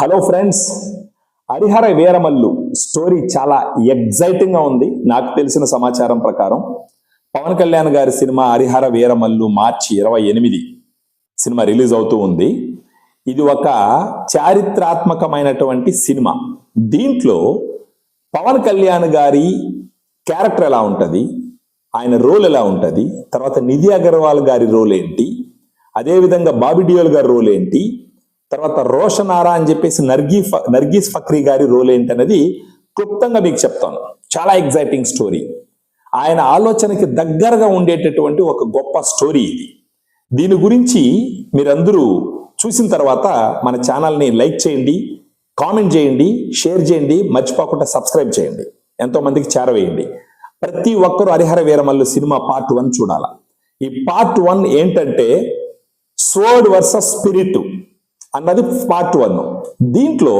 Hello friends Harihara Veeramallu story చాలా ఎగ్జైటింగ్గా ఉంది. నాకు తెలిసిన సమాచారం ప్రకారం పవన్ కళ్యాణ్ గారి సినిమా హరిహర వీరమల్లు మార్చి ఇరవై ఎనిమిది సినిమా రిలీజ్ అవుతూ ఉంది. ఇది ఒక చారిత్రాత్మకమైనటువంటి సినిమా. దీంట్లో పవన్ కళ్యాణ్ గారి క్యారెక్టర్ ఎలా ఉంటుంది? ఆయన రోల్ ఎలా ఉంటుంది? తర్వాత నిధి అగర్వాల్ గారి రోల్ ఏంటి? అదేవిధంగా బాబీ డియోల్ గారి రోల్ ఏంటి? తర్వాత రోషన్ అని చెప్పేసి నర్గీ ఫ- నర్గీస్ ఫక్రీ గారి రోల్ ఏంటనేది క్లుప్తంగా మీకు చెప్తాను. చాలా ఎగ్జైటింగ్ స్టోరీ ఆయన ఆలోచనకి దగ్గరగా ఉండేటటువంటి ఒక గొప్ప స్టోరీ ఇది. దీని గురించి మీరందరూ చూసిన తర్వాత మన ఛానల్ని లైక్ చేయండి కామెంట్ చేయండి షేర్ చేయండి మర్చిపోకుండా సబ్స్క్రైబ్ చేయండి. ఎంతో మందికి చేరవేయండి. ప్రతి ఒక్కరూ Harihara Veeramallu cinema part one చూడాల. ఈ పార్ట్ వన్ ఏంటంటే సోడ్ వర్సెస్ స్పిరిట్. అన్నది పార్ట్ వన్ దీంట్లో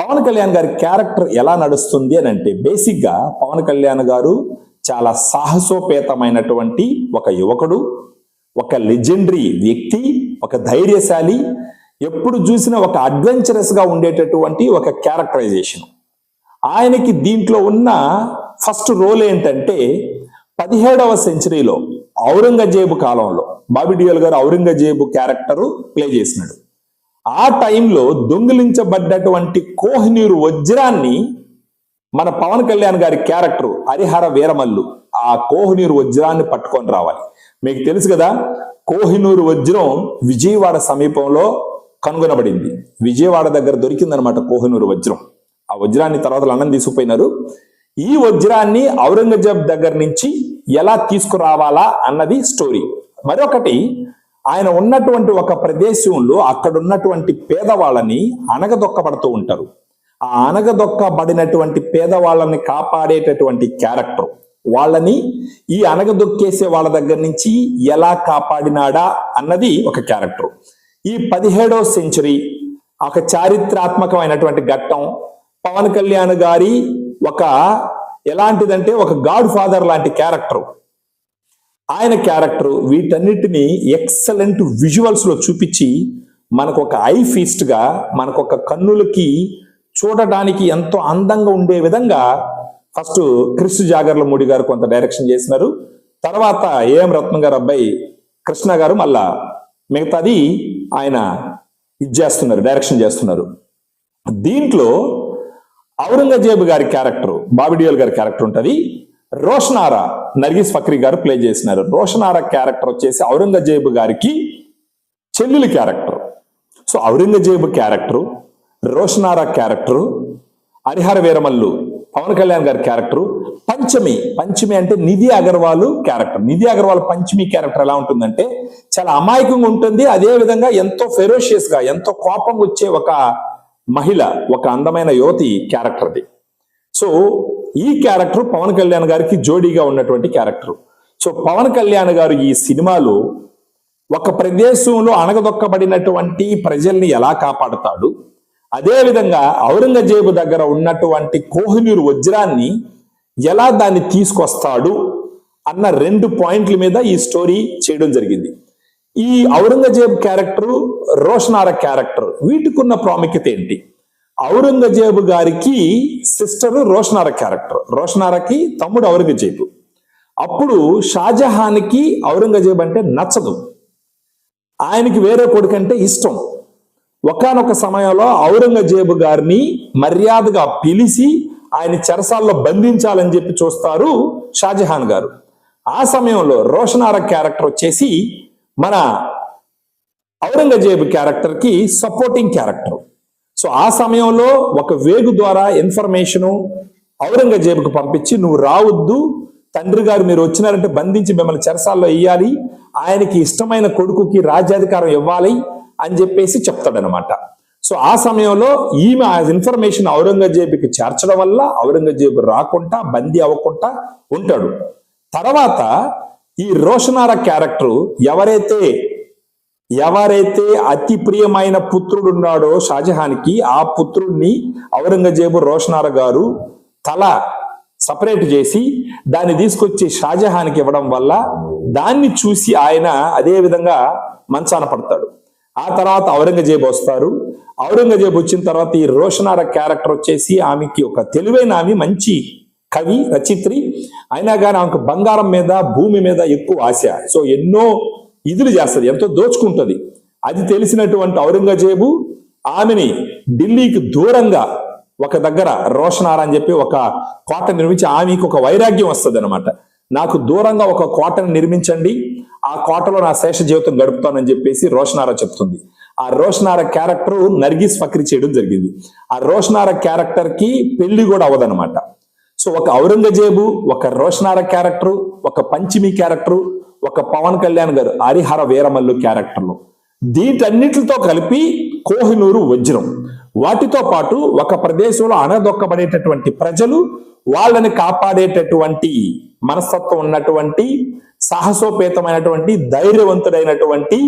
పవన్ కళ్యాణ్ గారి క్యారెక్టర్ ఎలా నడుస్తుంది అని అంటే బేసిక్గా పవన్ కళ్యాణ్ గారు చాలా సాహసోపేతమైనటువంటి ఒక యువకుడు ఒక లెజెండరీ వ్యక్తి ఒక ధైర్యశాలి ఎప్పుడు చూసినా ఒక అడ్వెంచరస్గా ఉండేటటువంటి ఒక క్యారెక్టరైజేషన్ ఆయనకి దీంట్లో ఉన్న ఫస్ట్ రోల్ ఏంటంటే పదిహేడవ సెంచరీలో ఔరంగజేబు కాలంలో బాబీ డియోల్ గారు ఔరంగజేబు క్యారెక్టర్ ప్లే చేసినాడు. ఆ టైంలో దొంగిలించబడ్డటువంటి కోహినూరు వజ్రాన్ని మన పవన్ కళ్యాణ్ గారి క్యారెక్టర్ హరిహర వీరమల్లు ఆ కోహినూరు వజ్రాన్ని పట్టుకొని రావాలి. మీకు తెలుసు కదా కోహినూరు వజ్రం విజయవాడ సమీపంలో కనుగొనబడింది. విజయవాడ దగ్గర దొరికిందనమాట కోహినూరు వజ్రం. ఆ వజ్రాన్ని తర్వాత లండన్ తీసుకుపోయినారు. ఈ వజ్రాన్ని ఔరంగజేబ్ దగ్గర నుంచి ఎలా తీసుకురావాలా అన్నది స్టోరీ మరొకటి ఆయన ఉన్నటువంటి ఒక ప్రదేశంలో అక్కడ ఉన్నటువంటి పేదవాళ్ళని అనగదొక్కబడుతూ ఉంటారు. ఆ అనగదొక్కబడినటువంటి పేదవాళ్ళని కాపాడేటటువంటి క్యారెక్టర్ వాళ్ళని ఈ అనగదొక్కేసే వాళ్ళ దగ్గర నుంచి ఎలా కాపాడినాడా అన్నది ఒక క్యారెక్టర్. ఈ పదిహేడవ సెంచరీ ఒక చారిత్రాత్మకమైనటువంటి ఘట్టం. పవన్ కళ్యాణ్ గారి ఒక ఎలాంటిదంటే ఒక గాడ్ ఫాదర్ లాంటి క్యారెక్టర్. ఆయన క్యారెక్టర్ వీటన్నిటిని ఎక్సలెంట్ విజువల్స్లో చూపించి మనకు ఒక ఐ ఫీస్ట్గా మనకు ఒక కన్నులకి చూడడానికి ఎంతో అందంగా ఉండే విధంగా ఫస్ట్ క్రిస్ జాగర్లమూడి గారు కొంత డైరెక్షన్ చేసినారు. తర్వాత ఏఎం రత్నం గారు అబ్బాయి కృష్ణ గారు మళ్ళా మిగతాది ఆయన ఇది చేస్తున్నారు డైరెక్షన్ చేస్తున్నారు. దీంట్లో ఔరంగజేబు గారి క్యారెక్టర్ బాబిడియోల్ గారి క్యారెక్టర్ ఉంటుంది రోషనారా నర్గిస్ ఫక్రీ గారు ప్లే చేసినారు. రోషనార క్యారెక్టర్ వచ్చేసి ఔరంగజేబు గారికి చెల్లెలి character. So Aurangzeb character Roshanara character Harihara Veeramallu Pawan Kalyan గారి క్యారెక్టర్ పంచమి పంచమి అంటే నిధి అగర్వాల్ క్యారెక్టర్. నిధి అగర్వాల్ పంచమి క్యారెక్టర్ ఎలా ఉంటుందంటే చాలా అమాయకంగా ఉంటుంది అదే విధంగా ఎంతో ఫెరోషియస్గా ఎంతో కోపం వచ్చే ఒక మహిళ ఒక అందమైన యువతి క్యారెక్టర్ది. సో ఈ క్యారెక్టర్ పవన్ కళ్యాణ్ గారికి జోడీగా ఉన్నటువంటి క్యారెక్టర్. సో పవన్ కళ్యాణ్ గారు ఈ సినిమాలో ఒక ప్రదేశంలో అణగదొక్కబడినటువంటి ప్రజల్ని ఎలా కాపాడుతాడు? అదేవిధంగా ఔరంగజేబు దగ్గర ఉన్నటువంటి కోహినూరు వజ్రాన్ని ఎలా దాన్ని తీసుకొస్తాడు అన్న రెండు పాయింట్ల మీద ఈ స్టోరీ చేయడం జరిగింది. ఈ ఔరంగజేబు క్యారెక్టర్ రోషనార క్యారెక్టర్ వీటికున్న ప్రాముఖ్యత ఏంటి? ఔరంగజేబు గారికి సిస్టర్ రోషనార క్యారెక్టర్. రోషనారకి తమ్ముడు ఔరంగజేబు. అప్పుడు షాజహాన్కి ఔరంగజేబు అంటే నచ్చదు. ఆయనకి వేరే కొడుకు అంటే ఇష్టం. ఒకానొక సమయంలో ఔరంగజేబు గారిని మర్యాదగా పిలిచి ఆయన చెరసాల్లో బంధించాలని చెప్పి చూస్తారు షాజహాన్ గారు. ఆ సమయంలో రోషనార క్యారెక్టర్ వచ్చేసి మన ఔరంగజేబు క్యారెక్టర్కి సపోర్టింగ్ క్యారెక్టర్. సో ఆ సమయంలో ఒక వేగు ద్వారా ఇన్ఫర్మేషను ఔరంగజేబుకు పంపించి నువ్వు రావద్దు తండ్రి గారు మీరు వచ్చినారంటే బంధించి మిమ్మల్ని చెరసాల్లో వేయాలి ఆయనకి ఇష్టమైన కొడుకుకి రాజ్యాధికారం ఇవ్వాలి అని చెప్పేసి చెప్తాడనమాట సో ఆ సమయంలో ఈమె ఆ ఇన్ఫర్మేషన్ ఔరంగజేబుకి చేర్చడం వల్ల ఔరంగజేబు రాకుండా బందీ అవ్వకుండా ఉంటాడు. తర్వాత ఈ రోషనార క్యారెక్టర్ ఎవరైతే ఎవరైతే అతి ప్రియమైన పుత్రుడు ఉన్నాడో షాజహాన్కి ఆ పుత్రుడిని ఔరంగజేబు రోషనార గారు తల సపరేట్ చేసి దాన్ని తీసుకొచ్చి షాజహాన్కి ఇవ్వడం వల్ల దాన్ని చూసి ఆయన అదే విధంగా మంచాన పడతాడు. ఆ తర్వాత ఔరంగజేబు వస్తారు. ఔరంగజేబు వచ్చిన తర్వాత ఈ రోషనార క్యారెక్టర్ వచ్చేసి ఆమెకి ఒక తెలివైన ఆమె మంచి కవి రచయిత్రి. అయినా కానీ ఆమెకు బంగారం మీద భూమి మీద ఎక్కువ ఆశ. సో ఎన్నో ఇదులు చేస్తుంది ఎంతో దోచుకుంటుంది. అది తెలిసినటువంటి ఔరంగజేబు ఆమెని ఢిల్లీకి దూరంగా ఒక దగ్గర రోషనార అని చెప్పి ఒక కోట నిర్మించి ఆమెకు ఒక వైరాగ్యం వస్తుంది అనమాట నాకు దూరంగా ఒక కోటను నిర్మించండి ఆ కోటలో నా శేష జీవితం గడుపుతానని చెప్పేసి రోషనార చెప్తుంది. ఆ రోషనార క్యారెక్టర్ నర్గీస్ ఫక్రి చేయడం జరిగింది. ఆ రోషనార క్యారెక్టర్కి పెళ్ళి కూడా అవదనమాట సో ఒక ఔరంగజేబు ఒక రోషనార క్యారెక్టర్ ఒక పంచమి క్యారెక్టర్ ఒక పవన్ కళ్యాణ్ గారు హరిహర వీరమల్లు క్యారెక్టర్లు వీటన్నిటితో కలిపి కోహినూరు వజ్రం. వాటితో పాటు ఒక ప్రదేశంలో అనదొక్కబడేటటువంటి ప్రజలు వాళ్ళని కాపాడేటటువంటి మనస్తత్వం ఉన్నటువంటి సాహసోపేతమైనటువంటి ధైర్యవంతుడైనటువంటి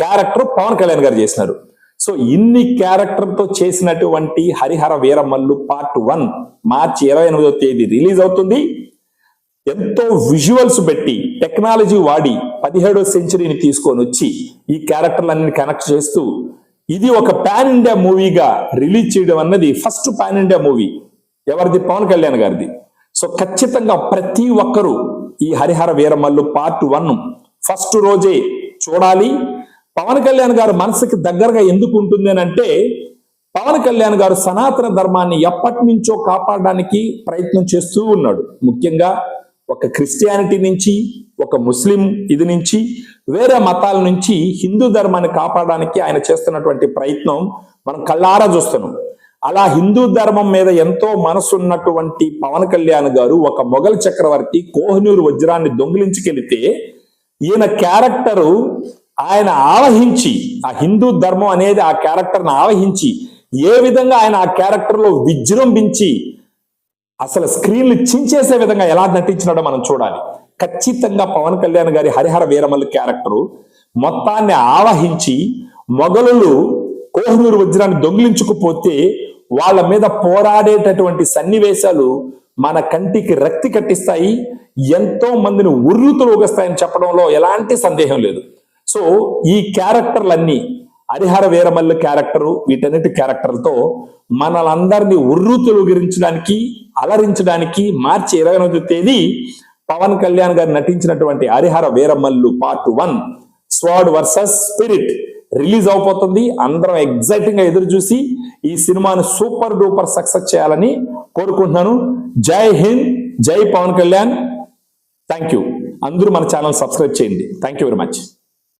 క్యారెక్టర్ పవన్ కళ్యాణ్ గారు చేసినారు. సో ఇన్ని క్యారెక్టర్తో చేసినటువంటి హరిహర వీరమల్లు పార్ట్ వన్ మార్చి ఇరవై ఎనిమిదో తేదీ రిలీజ్ అవుతుంది. ఎంతో విజువల్స్ పెట్టి టెక్నాలజీ వాడి పదిహేడో సెంచరీని తీసుకొని వచ్చి ఈ క్యారెక్టర్లన్నీ కనెక్ట్ చేస్తూ ఇది ఒక పాన్ ఇండియా మూవీగా రిలీజ్ చేయడం అన్నది ఫస్ట్ పాన్ ఇండియా మూవీ ఎవరిది? పవన్ కళ్యాణ్ గారిది. సో ఖచ్చితంగా ప్రతి ఒక్కరూ ఈ Harihara Veeramallu part one first రోజే చూడాలి. పవన్ కళ్యాణ్ గారు మనసుకి దగ్గరగా ఎందుకు ఉంటుంది అని అంటే పవన్ కళ్యాణ్ గారు సనాతన ధర్మాన్ని ఎప్పటి నుంచో కాపాడడానికి ప్రయత్నం చేస్తూ ఉన్నాడు. ముఖ్యంగా ఒక క్రిస్టియానిటీ నుంచి ఒక ముస్లిం ఇది నుంచి వేరే మతాల నుంచి హిందూ ధర్మాన్ని కాపాడడానికి ఆయన చేస్తున్నటువంటి ప్రయత్నం మనం కళ్ళారా చూస్తున్నాం. అలా హిందూ ధర్మం మీద ఎంతో మనసు ఉన్నటువంటి పవన్ కళ్యాణ్ గారు ఒక మొఘల్ చక్రవర్తి కోహినూరు వజ్రాన్ని దొంగిలించుకెళితే ఈయన క్యారెక్టరు ఆయన ఆవహించి ఆ హిందూ ధర్మం అనేది ఆ క్యారెక్టర్ను ఆవహించి ఏ విధంగా ఆయన ఆ క్యారెక్టర్లో విజృంభించి అసలు స్క్రీన్లు చించేసే విధంగా ఎలా నటించినాడో మనం చూడాలి. ఖచ్చితంగా పవన్ కళ్యాణ్ గారి హరిహర వీరమల్లు క్యారెక్టరు మొత్తాన్ని ఆవహించి మొఘలులు కోహినూరు వజ్రాన్ని దొంగిలించుకుపోతే వాళ్ళ మీద పోరాడేటటువంటి సన్నివేశాలు మన కంటికి రక్తి కట్టిస్తాయి ఎంతో మందిని ఉర్రుతూ ఊగస్తాయని చెప్పడంలో ఎలాంటి సందేహం లేదు. సో ఈ క్యారెక్టర్లన్నీ హరిహర వీరమల్లు క్యారెక్టరు వీటన్నిటి క్యారెక్టర్లతో మనలందరినీ ఉర్రు తొలగించడానికి అలరించడానికి మార్చి ఇరవై ఎనిమిది తేదీ పవన్ కళ్యాణ్ గారు నటించినటువంటి Harihara Veeramallu part one sword versus spirit release అవబోతుంది. అందరం ఎగ్జైటింగ్గా ఎదురు చూసి ఈ సినిమాను సూపర్ డూపర్ సక్సెస్ చేయాలని కోరుకుంటున్నాను. జై హింద్ జై పవన్ కళ్యాణ్. Thank you. అందరూ మన ఛానల్ సబ్స్క్రైబ్ చేయండి. Thank you very much.